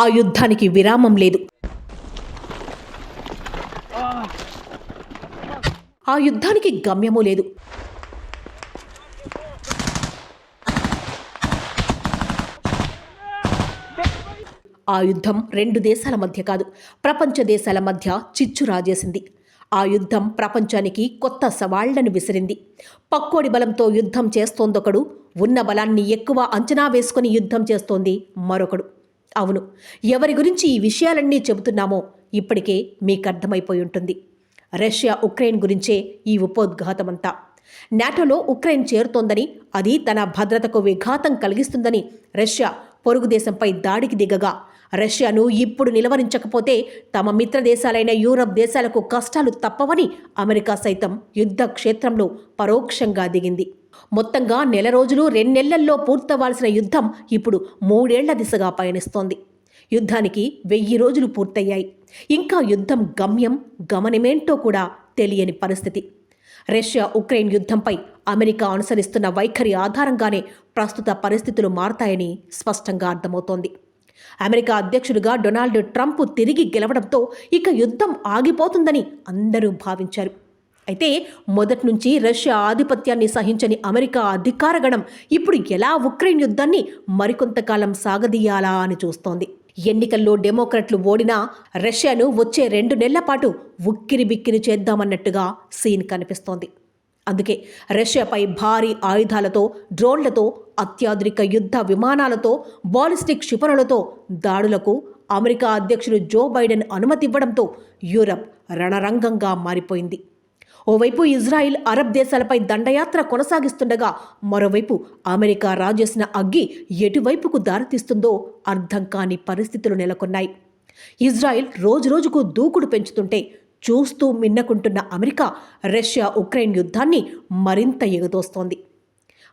ఆ యుద్ధానికి విరామం లేదు. ఆ యుద్ధానికి గమ్యము లేదు. ఆ యుద్ధం రెండు దేశాల మధ్య కాదు ప్రపంచ దేశాల మధ్య చిచ్చు రాజేసింది. ఆ యుద్ధం ప్రపంచానికి కొత్త సవాళ్ళను విసిరింది. పక్కోడి బలంతో యుద్ధం చేస్తోందొకడు ఉన్న బలాన్ని ఎక్కువ అంచనా వేసుకుని యుద్ధం చేస్తోంది మరొకడు. అవును ఎవరి గురించి ఈ విషయాలన్నీ చెబుతున్నామో ఇప్పటికే మీకు అర్థమైపోయి ఉంటుంది. రష్యా ఉక్రెయిన్ గురించే ఈ ఉపోద్ఘాతమంతా. నాటోలో ఉక్రెయిన్ చేరుతోందని అది తన భద్రతకు విఘాతం కలిగిస్తుందని రష్యా పొరుగు దేశంపై దాడికి దిగగా రష్యాను ఇప్పుడు నిలవరించకపోతే తమ మిత్ర దేశాలైన యూరప్ దేశాలకు కష్టాలు తప్పవని అమెరికా సైతం యుద్ధ క్షేత్రంలో పరోక్షంగా దిగింది. మొత్తంగా నెల రోజులు రెండెళ్ళల్లో పూర్తవ్వాల్సిన యుద్ధం ఇప్పుడు మూడేళ్ళ దిశగా పయనిస్తోంది. యుద్ధానికి వెయ్యి రోజులు పూర్తయ్యాయి. ఇంకా యుద్ధం గమ్యం గమనమేంటో కూడా తెలియని పరిస్థితి. రష్యా ఉక్రెయిన్ యుద్ధంపై అమెరికా అనుసరిస్తున్న వైఖరి ఆధారంగానే ప్రస్తుత పరిస్థితులు మారతాయని స్పష్టంగా అర్థమవుతోంది. అమెరికా అధ్యక్షుడిగా డొనాల్డ్ ట్రంప్ తిరిగి గెలవడంతో ఇక యుద్ధం ఆగిపోతుందని అందరూ భావించారు. అయితే మొదటి నుంచి రష్యా ఆధిపత్యాన్ని సహించని అమెరికా అధికారగణం ఇప్పుడు ఎలా ఉక్రెయిన్ యుద్ధాన్ని మరికొంతకాలం సాగదీయాలా అని చూస్తోంది. ఎన్నికల్లో డెమోక్రట్లు ఓడినా రష్యాను వచ్చే రెండు నెలల పాటు ఉక్కిరి బిక్కిరి చేద్దామన్నట్టుగా సీన్ కనిపిస్తోంది. అందుకే రష్యాపై భారీ ఆయుధాలతో డ్రోన్లతో అత్యాధునిక యుద్ధ విమానాలతో బాలిస్టిక్ క్షిపణులతో దాడులకు అమెరికా అధ్యక్షుడు జో బైడెన్ అనుమతి ఇవ్వడంతో యూరప్ రణరంగంగా మారిపోయింది. ఓవైపు ఇజ్రాయిల్ అరబ్ దేశాలపై దండయాత్ర కొనసాగిస్తుండగా మరోవైపు అమెరికా రాజేసిన అగ్గి ఎటువైపుకు దారితీస్తుందో అర్థం కాని పరిస్థితులు నెలకొన్నాయి. ఇజ్రాయిల్ రోజురోజుకు దూకుడు పెంచుతుంటే చూస్తూ మిన్నకుంటున్న అమెరికా రష్యా ఉక్రెయిన్ యుద్ధాన్ని మరింత ఎగదోస్తోంది.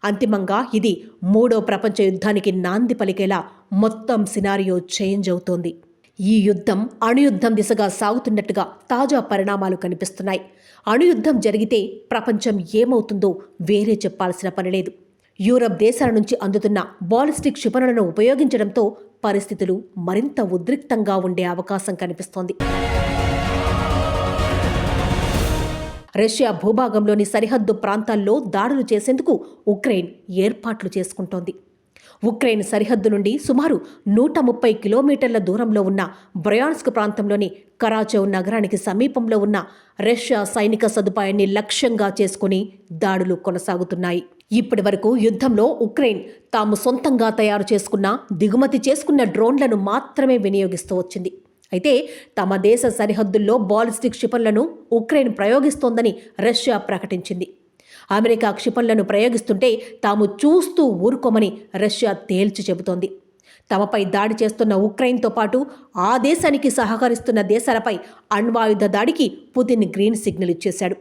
అంతిమంగా ఇది మూడో ప్రపంచ యుద్ధానికి నాంది పలికేలా మొత్తం సినారియో చేంజ్ అవుతోంది. ఈ యుద్ధం అణుయుద్ధం దిశగా సాగుతున్నట్టుగా తాజా పరిణామాలు కనిపిస్తున్నాయి. అణుయుద్ధం జరిగితే ప్రపంచం ఏమవుతుందో వేరే చెప్పాల్సిన పని లేదు. యూరప్ దేశాల నుంచి అందుతున్న బాలిస్టిక్ క్షిపణులను ఉపయోగించడంతో పరిస్థితులు మరింత ఉద్రిక్తంగా ఉండే అవకాశం కనిపిస్తోంది. రష్యా భూభాగంలోని సరిహద్దు ప్రాంతాల్లో దాడులు చేసేందుకు ఉక్రెయిన్ ఏర్పాట్లు చేసుకుంటోంది. ఉక్రెయిన్ సరిహద్దు నుండి సుమారు నూట ముప్పై కిలోమీటర్ల దూరంలో ఉన్న బ్రయాన్స్క్ ప్రాంతంలోని కరాచౌ నగరానికి సమీపంలో ఉన్న రష్యా సైనిక సదుపాయాన్ని లక్ష్యంగా చేసుకుని దాడులు కొనసాగుతున్నాయి. ఇప్పటి వరకు యుద్ధంలో ఉక్రెయిన్ తాము సొంతంగా తయారు చేసుకున్న దిగుమతి చేసుకున్న డ్రోన్లను మాత్రమే వినియోగిస్తూ వచ్చింది. అయితే తమ దేశ సరిహద్దుల్లో బాలిస్టిక్ క్షిపణులను ఉక్రెయిన్ ప్రయోగిస్తోందని రష్యా ప్రకటించింది. అమెరికా క్షిపణులను ప్రయోగిస్తుంటే తాము చూస్తూ ఊరుకోమని రష్యా తేల్చి చెబుతోంది. తమపై దాడి చేస్తున్న ఉక్రెయిన్తో పాటు ఆ దేశానికి సహకరిస్తున్న దేశాలపై అణ్వాయుధ దాడికి పుతిన్ గ్రీన్ సిగ్నల్ ఇచ్చేశాడు.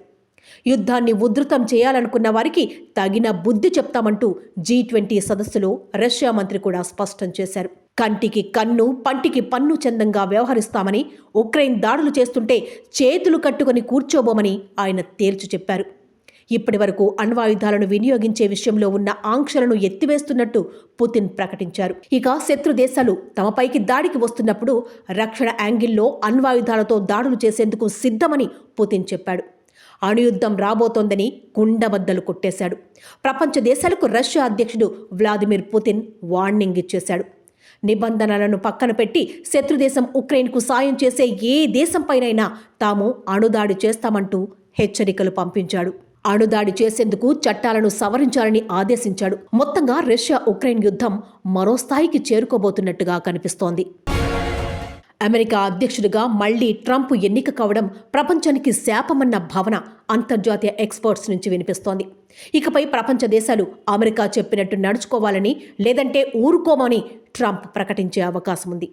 యుద్ధాన్ని ఉధృతం చేయాలనుకున్న వారికి తగిన బుద్ధి చెప్తామంటూ జీ ట్వంటీ సదస్సులో రష్యా మంత్రి కూడా స్పష్టం చేశారు. కంటికి కన్ను పంటికి పన్ను చందంగా వ్యవహరిస్తామని ఉక్రెయిన్ దాడులు చేస్తుంటే చేతులు కట్టుకుని కూర్చోబోమని ఆయన తేల్చి చెప్పారు. ఇప్పటి వరకు అణ్వాయుధాలను వినియోగించే విషయంలో ఉన్న ఆంక్షలను ఎత్తివేస్తున్నట్టు పుతిన్ ప్రకటించారు. ఇక శత్రు దేశాలు తమపైకి దాడికి వస్తున్నప్పుడు రక్షణ యాంగిల్లో అణ్వాయుధాలతో దాడులు చేసేందుకు సిద్ధమని పుతిన్ చెప్పాడు. అణుయుద్ధం రాబోతోందని కుండబద్దలు కొట్టేశాడు. ప్రపంచ దేశాలకు రష్యా అధ్యక్షుడు వ్లాదిమిర్ పుతిన్ వార్నింగ్ ఇచ్చేశాడు. నిబంధనలను పక్కన పెట్టి శత్రుదేశం ఉక్రెయిన్కు సాయం చేసే ఏ దేశంపైనైనా తాము అణుదాడి చేస్తామంటూ హెచ్చరికలు పంపించాడు. అణుదాడి చేసేందుకు చట్టాలను సవరించాలని ఆదేశించాడు. మొత్తంగా రష్యా ఉక్రెయిన్ యుద్ధం మరో స్థాయికి చేరుకోబోతున్నట్టుగా కనిపిస్తోంది. అమెరికా అధ్యక్షుడిగా మళ్ళీ ట్రంప్ ఎన్నిక కావడం ప్రపంచానికి శాపమన్న భావన అంతర్జాతీయ ఎక్స్పర్ట్స్ నుంచి వినిపిస్తోంది. ఇకపై ప్రపంచ దేశాలు అమెరికా చెప్పినట్టు నడుచుకోవాలని లేదంటే ఊరుకోమని ట్రంప్ ప్రకటించే అవకాశం ఉంది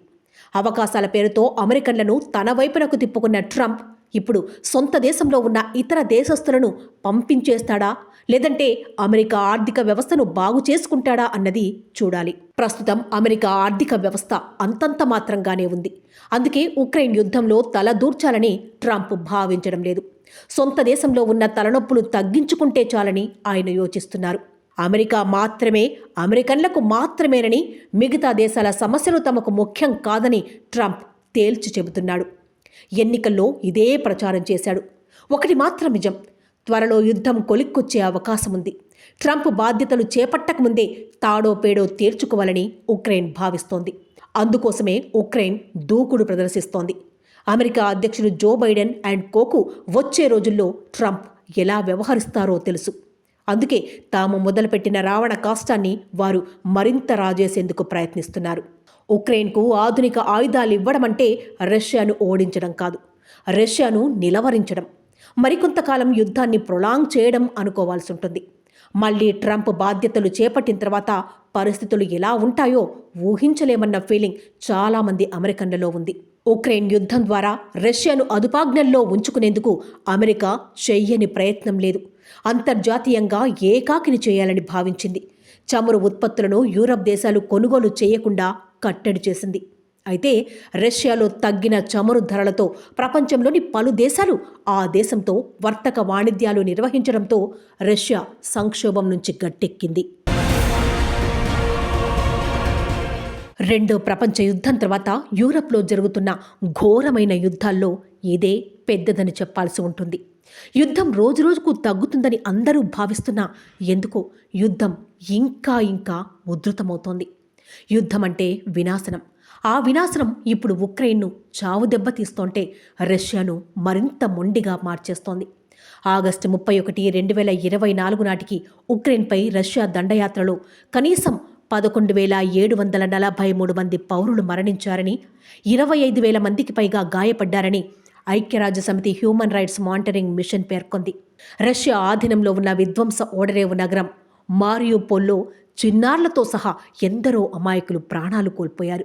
అవకాశాల పేరుతో అమెరికన్లను తన వైపునకు తిప్పుకున్న ట్రంప్ ఇప్పుడు సొంత దేశంలో ఉన్న ఇతర దేశస్థులను పంపించేస్తాడా? లేదంటే అమెరికా ఆర్థిక వ్యవస్థను బాగు చేసుకుంటాడా అన్నది చూడాలి. ప్రస్తుతం అమెరికా ఆర్థిక వ్యవస్థ అంతంత మాత్రంగానే ఉంది. అందుకే ఉక్రెయిన్ యుద్ధంలో తలదూర్చాలని ట్రంప్ భావించడం లేదు. సొంత దేశంలో ఉన్న తలనొప్పులు తగ్గించుకుంటే చాలని ఆయన యోచిస్తున్నారు. అమెరికా మాత్రమే అమెరికన్లకు మాత్రమేనని మిగతా దేశాల సమస్యలు తమకు ముఖ్యం కాదని ట్రంప్ తేల్చి చెబుతున్నాడు. ఎన్నికల్లో ఇదే ప్రచారం చేశాడు. ఒకటి మాత్రం నిజం త్వరలో యుద్ధం కొలిక్కొచ్చే అవకాశం ఉంది ట్రంప్ బాధ్యతలు చేపట్టకముందే తాడో పేడో తీర్చుకోవాలని ఉక్రెయిన్ భావిస్తోంది. అందుకోసమే ఉక్రెయిన్ దూకుడు ప్రదర్శిస్తోంది. అమెరికా అధ్యక్షుడు జో బైడెన్ అండ్ కోకు వచ్చే రోజుల్లో ట్రంప్ ఎలా వ్యవహరిస్తారో తెలుసు. అందుకే తాము మొదలుపెట్టిన రావణ కాష్టాన్ని వారు మరింత రాజేసేందుకు ప్రయత్నిస్తున్నారు. ఉక్రెయిన్కు ఆధునిక ఆయుధాలు ఇవ్వడం అంటే రష్యాను ఓడించడం కాదు. రష్యాను నిలవరించడం. మరికొంతకాలం యుద్ధాన్ని ప్రొలాంగ్ చేయడం అనుకోవాల్సి ఉంటుంది మళ్ళీ ట్రంప్ బాధ్యతలు చేపట్టిన తర్వాత పరిస్థితులు ఎలా ఉంటాయో ఊహించలేమన్న ఫీలింగ్ చాలామంది అమెరికన్లలో ఉంది. ఉక్రెయిన్ యుద్ధం ద్వారా రష్యాను అదుపాజ్ఞల్లో ఉంచుకునేందుకు అమెరికా చెయ్యని ప్రయత్నం లేదు. అంతర్జాతీయంగా ఏకాకిని చేయాలని భావించింది. చమురు ఉత్పత్తులను యూరప్ దేశాలు కొనుగోలు చేయకుండా కట్టడి చేసింది. అయితే రష్యాలో తగ్గిన చమురు ధరలతో ప్రపంచంలోని పలు దేశాలు ఆ దేశంతో వర్తక వాణిజ్యాలు నిర్వహించడంతో రష్యా సంక్షోభం నుంచి గట్టెక్కింది. రెండో ప్రపంచ యుద్ధం తర్వాత యూరప్లో జరుగుతున్న ఘోరమైన యుద్ధాల్లో ఇదే పెద్దదని చెప్పాల్సి ఉంటుంది. యుద్ధం రోజురోజుకు తగ్గుతుందని అందరూ భావిస్తున్నా ఎందుకో యుద్ధం ఇంకా ఇంకా ఉధృతమవుతోంది. యుద్ధం అంటే వినాశనం. ఆ వినాశనం ఇప్పుడు ఉక్రెయిన్ను చావు దెబ్బతీస్తోంటే రష్యాను మరింత మొండిగా మార్చేస్తోంది. ఆగస్టు ముప్పై ఒకటి రెండు వేల ఇరవై నాలుగు నాటికి ఉక్రెయిన్పై రష్యా దండయాత్రలో కనీసం పదకొండు వేల ఏడు వందల నలభై మూడు మంది పౌరులు మరణించారని ఇరవై ఐదు వేల మందికి పైగా గాయపడ్డారని ఐక్యరాజ్య సమితి హ్యూమన్ రైట్స్ మానిటరింగ్ మిషన్ పేర్కొంది. రష్యా ఆధీనంలో ఉన్న విధ్వంస ఓడరేవు నగరం మారియోపోల్లో చిన్నారులతో సహా ఎందరో అమాయకులు ప్రాణాలు కోల్పోయారు.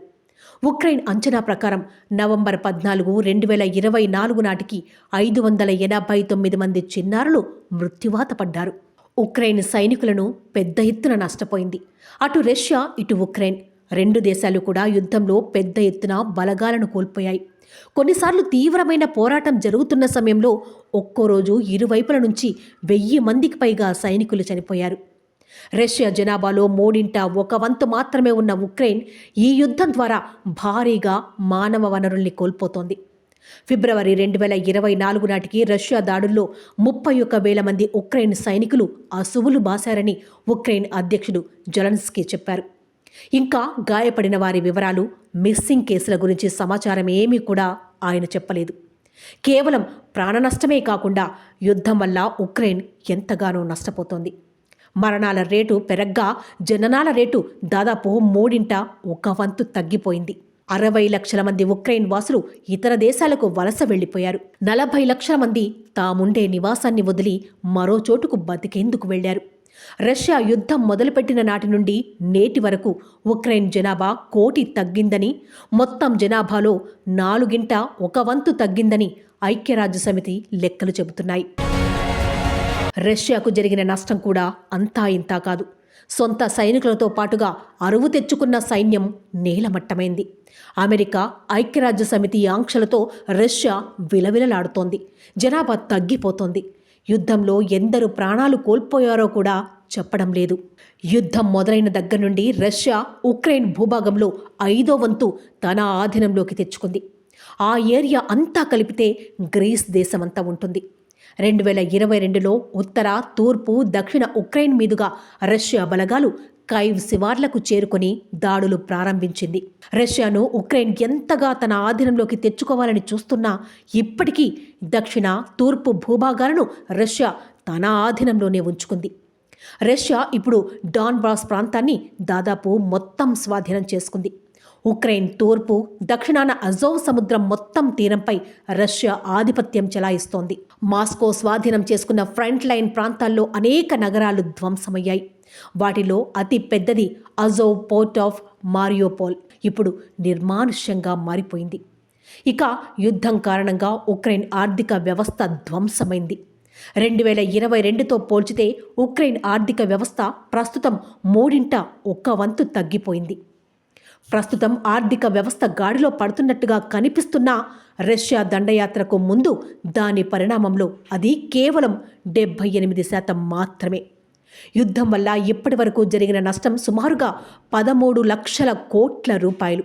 ఉక్రెయిన్ అంచనా ప్రకారం నవంబర్ పద్నాలుగు రెండు వేల ఇరవై నాలుగు నాటికి ఐదు వందల ఎనభై తొమ్మిది మంది చిన్నారులు మృత్యువాత పడ్డారు. ఉక్రెయిన్ సైనికులను పెద్ద ఎత్తున నష్టపోయింది. అటు రష్యా ఇటు ఉక్రెయిన్ రెండు దేశాలు కూడా యుద్ధంలో పెద్ద ఎత్తున బలగాలను కోల్పోయాయి. కొన్నిసార్లు తీవ్రమైన పోరాటం జరుగుతున్న సమయంలో ఒక్కో రోజు ఇరువైపుల నుంచి వెయ్యి మందికి పైగా సైనికులు చనిపోయారు. రష్యా జనాభాలో మూడింట ఒక వంతు మాత్రమే ఉన్న ఉక్రెయిన్ ఈ యుద్ధం ద్వారా భారీగా మానవ వనరుల్ని కోల్పోతోంది. ఫిబ్రవరి రెండు వేల ఇరవై నాలుగు నాటికి రష్యా దాడుల్లో ముప్పై ఒక్క వేల మంది ఉక్రెయిన్ సైనికులు అసువులు బాశారని ఉక్రెయిన్ అధ్యక్షుడు జొలన్స్కీ చెప్పారు. ఇంకా గాయపడిన వారి వివరాలు మిస్సింగ్ కేసుల గురించి సమాచారం ఏమీ కూడా ఆయన చెప్పలేదు. కేవలం ప్రాణ నష్టమే కాకుండా యుద్ధం వల్ల ఉక్రెయిన్ ఎంతగానో నష్టపోతోంది. మరణాల రేటు పెరగ్గా జననాల రేటు దాదాపు మూడింట ఒక వంతు తగ్గిపోయింది. అరవై లక్షల మంది ఉక్రెయిన్ వాసులు ఇతర దేశాలకు వలస వెళ్ళిపోయారు నలభై లక్షల మంది తాముండే నివాసాన్ని వదిలి మరో చోటుకు బతికేందుకు వెళ్ళారు రష్యా యుద్ధం మొదలుపెట్టిన నాటి నుండి నేటి వరకు ఉక్రెయిన్ జనాభా కోటి తగ్గిందని మొత్తం జనాభాలో నాలుగింట ఒక వంతు తగ్గిందని ఐక్యరాజ్య సమితి లెక్కలు చెబుతున్నాయి. రష్యాకు జరిగిన నష్టం కూడా అంతా ఇంతా కాదు. సొంత సైనికులతో పాటుగా అరువు తెచ్చుకున్న సైన్యం నేలమట్టమైంది అమెరికా ఐక్యరాజ్య సమితి ఆంక్షలతో రష్యా విలవిలలాడుతోంది. జనాభా తగ్గిపోతోంది. యుద్ధంలో ఎందరు ప్రాణాలు కోల్పోయారో కూడా చెప్పడం లేదు. యుద్ధం మొదలైన దగ్గర నుండి రష్యా ఉక్రెయిన్ భూభాగంలో ఐదో వంతు తన ఆధీనంలోకి తెచ్చుకుంది. ఆ ఏరియా అంతా కలిపితే గ్రీస్ దేశమంతా ఉంటుంది. రెండు వేల ఇరవై రెండులో ఉత్తర తూర్పు దక్షిణ ఉక్రెయిన్ మీదుగా రష్యా బలగాలు కైవ్ శివార్లకు చేరుకొని దాడులు ప్రారంభించింది. రష్యాను ఉక్రెయిన్ ఎంతగా తన ఆధీనంలోకి తెచ్చుకోవాలని చూస్తున్నా ఇప్పటికీ దక్షిణ తూర్పు భూభాగాలను రష్యా తన ఆధీనంలోనే ఉంచుకుంది. రష్యా ఇప్పుడు డాన్బాస్ ప్రాంతాన్ని దాదాపు మొత్తం స్వాధీనం చేసుకుంది. ఉక్రెయిన్ తూర్పు దక్షిణాన అజోవ్ సముద్రం మొత్తం తీరంపై రష్యా ఆధిపత్యం చెలాయిస్తోంది. మాస్కో స్వాధీనం చేసుకున్న ఫ్రంట్ లైన్ ప్రాంతాల్లో అనేక నగరాలు ధ్వంసమయ్యాయి. వాటిలో అతి పెద్దది అజో పోర్ట్ ఆఫ్ మారియోపోల్. ఇప్పుడు నిర్మానుష్యంగా మారిపోయింది. ఇక యుద్ధం కారణంగా ఉక్రెయిన్ ఆర్థిక వ్యవస్థ ధ్వంసమైంది. రెండు వేల ఇరవై రెండుతో పోల్చితే ఉక్రెయిన్ ఆర్థిక వ్యవస్థ ప్రస్తుతం మూడింట ఒక్క వంతు తగ్గిపోయింది. ప్రస్తుతం ఆర్థిక వ్యవస్థ గాడిలో పడుతున్నట్టుగా కనిపిస్తున్న రష్యా దండయాత్రకు ముందు దాని పరిణామంలో అది కేవలం డెబ్బై ఎనిమిది శాతం మాత్రమే. యుద్ధం వల్ల ఇప్పటి వరకు జరిగిన నష్టం సుమారుగా పదమూడు లక్షల కోట్ల రూపాయలు.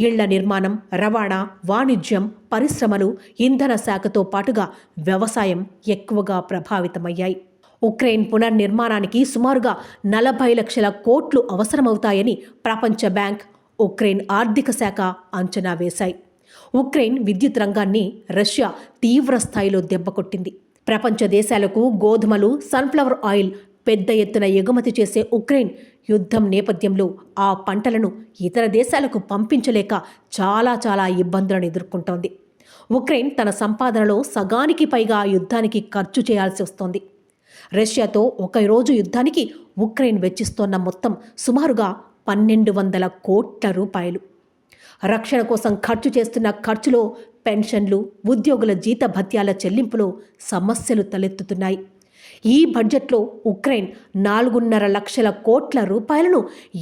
ఇళ్ళ నిర్మాణం రవాణా వాణిజ్యం పరిశ్రమలు ఇంధన శాఖతో పాటుగా వ్యవసాయం ఎక్కువగా ప్రభావితమయ్యాయి. ఉక్రెయిన్ పునర్నిర్మాణానికి సుమారుగా నలభై లక్షల కోట్లు అవసరమవుతాయని ప్రపంచ బ్యాంక్ ఉక్రెయిన్ ఆర్థిక శాఖ అంచనా వేశాయి. ఉక్రెయిన్ విద్యుత్ రంగాన్ని రష్యా తీవ్ర స్థాయిలో దెబ్బకొట్టింది. ప్రపంచ దేశాలకు గోధుమలు సన్ఫ్లవర్ ఆయిల్ పెద్ద ఎత్తున ఎగుమతి చేసే ఉక్రెయిన్ యుద్ధం నేపథ్యంలో ఆ పంటలను ఇతర దేశాలకు పంపించలేక చాలా చాలా ఇబ్బందులను ఎదుర్కొంటోంది. ఉక్రెయిన్ తన సంపాదనలో సగానికి పైగా యుద్ధానికి ఖర్చు చేయాల్సి వస్తోంది. రష్యాతో ఒక రోజు యుద్ధానికి ఉక్రెయిన్ వెచ్చిస్తోన్న మొత్తం సుమారుగా పన్నెండు వందల కోట్ల రూపాయలు. రక్షణ కోసం ఖర్చు చేస్తున్న ఖర్చులో పెన్షన్లు ఉద్యోగుల జీత భత్యాల చెల్లింపులో సమస్యలు తలెత్తుతున్నాయి. ఈ బడ్జెట్లో ఉక్రెయిన్ నాలుగున్నర లక్షల కోట్ల రూపాయలను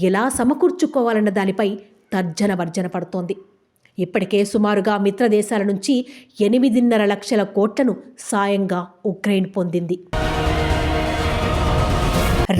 ఎలా సమకూర్చుకోవాలన్న దానిపై తర్జన వర్జన పడుతోంది. ఇప్పటికే సుమారుగా మిత్రదేశాల నుంచి ఎనిమిదిన్నర లక్షల కోట్లను సాయంగా ఉక్రెయిన్ పొందింది.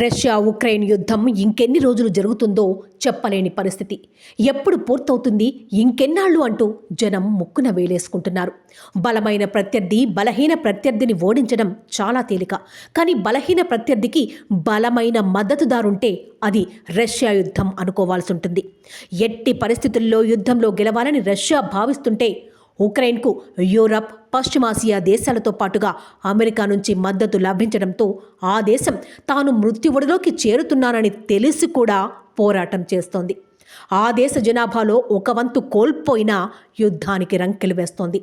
రష్యా ఉక్రెయిన్ యుద్ధం ఇంకెన్ని రోజులు జరుగుతుందో చెప్పలేని పరిస్థితి. ఎప్పుడు పూర్తవుతుంది? ఇంకెన్నాళ్ళు అంటూ జనం ముక్కున వేలేసుకుంటున్నారు. బలమైన ప్రత్యర్థి బలహీన ప్రత్యర్థిని ఓడించడం చాలా తేలిక. కానీ బలహీన ప్రత్యర్థికి బలమైన మద్దతుదారుంటే అది రష్యా యుద్ధం అనుకోవాల్సి ఉంటుంది ఎట్టి పరిస్థితుల్లో యుద్ధంలో గెలవాలని రష్యా భావిస్తుంటే ఉక్రెయిన్కు యూరప్ పశ్చిమాసియా దేశాలతో పాటుగా అమెరికా నుంచి మద్దతు లభించడంతో ఆ దేశం తాను మృత్యువుడిలోకి చేరుతున్నానని తెలిసి కూడా పోరాటం చేస్తోంది. ఆ దేశ జనాభాలో ఒక వంతు కోల్పోయినా యుద్ధానికి రంకెలు వేస్తోంది.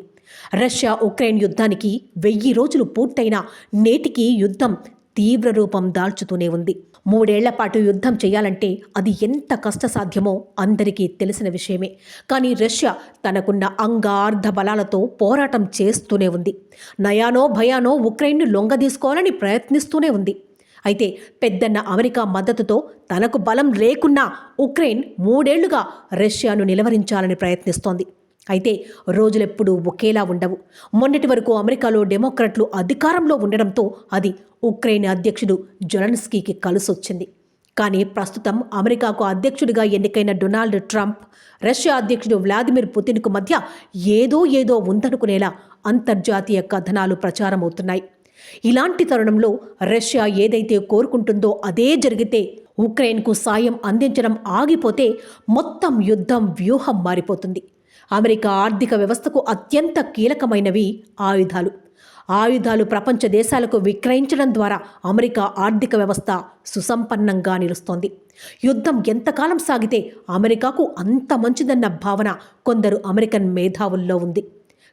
రష్యా ఉక్రెయిన్ యుద్ధానికి వెయ్యి రోజులు పూర్తయినా నేటికి యుద్ధం తీవ్ర రూపం దాల్చుతూనే ఉంది. మూడేళ్ళ పాటు యుద్ధం చేయాలంటే అది ఎంత కష్టసాధ్యమో అందరికీ తెలిసిన విషయమే. కానీ రష్యా తనకున్న అంగార్ధ బలాలతో పోరాటం చేస్తూనే ఉంది. నయానో భయానో ఉక్రెయిన్ను లొంగదీసుకోవాలని ప్రయత్నిస్తూనే ఉంది. అయితే పెద్దన్న అమెరికా మద్దతుతో తనకు బలం లేకున్నా ఉక్రెయిన్ మూడేళ్ళుగా రష్యాను నిలవరించాలని ప్రయత్నిస్తోంది. అయితే రోజులెప్పుడూ ఒకేలా ఉండవు. మొన్నటి వరకు అమెరికాలో డెమోక్రట్లు అధికారంలో ఉండడంతో అది ఉక్రెయిన్ అధ్యక్షుడు జొలన్స్కీకి కలిసొచ్చింది. కానీ ప్రస్తుతం అమెరికాకు అధ్యక్షుడిగా ఎన్నికైన డొనాల్డ్ ట్రంప్ రష్యా అధ్యక్షుడు వ్లాదిమిర్ పుతిన్కు మధ్య ఏదో ఏదో ఉందనుకునేలా అంతర్జాతీయ కథనాలు ప్రచారమవుతున్నాయి. ఇలాంటి తరుణంలో రష్యా ఏదైతే కోరుకుంటుందో అదే జరిగితే ఉక్రెయిన్కు సాయం అందించడం ఆగిపోతే మొత్తం యుద్ధం వ్యూహం మారిపోతుంది. అమెరికా ఆర్థిక వ్యవస్థకు అత్యంత కీలకమైనవి ఆయుధాలు. ఆయుధాలు ప్రపంచ దేశాలకు విక్రయించడం ద్వారా అమెరికా ఆర్థిక వ్యవస్థ సుసంపన్నంగా నిలుస్తోంది. యుద్ధం ఎంతకాలం సాగితే అమెరికాకు అంత మంచిదన్న భావన కొందరు అమెరికన్ మేధావుల్లో ఉంది.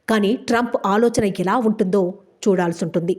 కానీ ట్రంప్ ఆలోచన ఎలా ఉంటుందో చూడాల్సి ఉంటుంది.